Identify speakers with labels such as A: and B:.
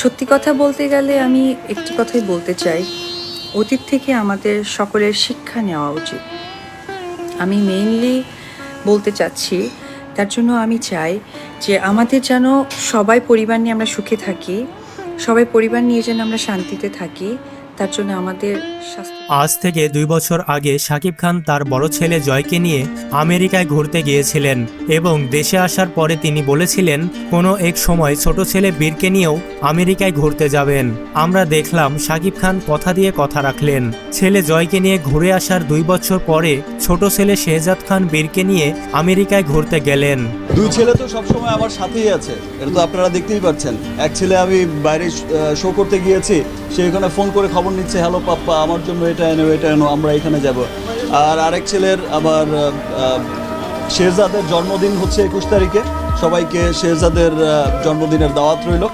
A: সত্যি কথা বলতে গেলে আমি একটি কথাই বলতে চাই। অতীত থেকে আমাদের সকলের শিক্ষা নেওয়া উচিত। আমি মেইনলি বলতে চাচ্ছি, তার জন্য আমি চাই যে আমাদের যেন সবাই পরিবার নিয়ে আমরা সুখে থাকি, সবাই পরিবার নিয়ে যেন আমরা শান্তিতে থাকি, তার জন্য আমাদের
B: আজ থেকে দুই বছর আগে শাকিব খান তার বড় ছেলে জয়কে নিয়ে আমেরিকায় ঘুরতে গিয়েছিলেন এবং দেশে আসার পরে তিনি বলেছিলেন কোনো এক সময় ছোট ছেলে বীরকে নিয়েও আমেরিকায় ঘুরতে যাবেন। আমরা দেখলাম শাকিব খান কথা দিয়ে কথা রাখলেন। ছেলে জয়কে নিয়ে ঘুরে আসার দুই বছর পরে ছোট ছেলে শেহজাদ খান বীরকে নিয়ে আমেরিকায় ঘুরতে গেলেন।
C: দুই ছেলে তো সবসময় আমার সাথেই আছে। এটা তো আপনারা দেখতেই পাচ্ছেন। এক ছেলে আমি বাইরে শো করতে গিয়েছি সে এখানে ফোন করে খবর নিচ্ছে হ্যালো পাপ্পা আমার জন্য এটা এনো এটা এনো, আমরা এখানে যাব। আর আরেক ছেলের আবার শেরজাদের জন্মদিন হচ্ছে একুশ তারিখে। সবাইকে শেরজাদের জন্মদিনের দাওয়াত রইল।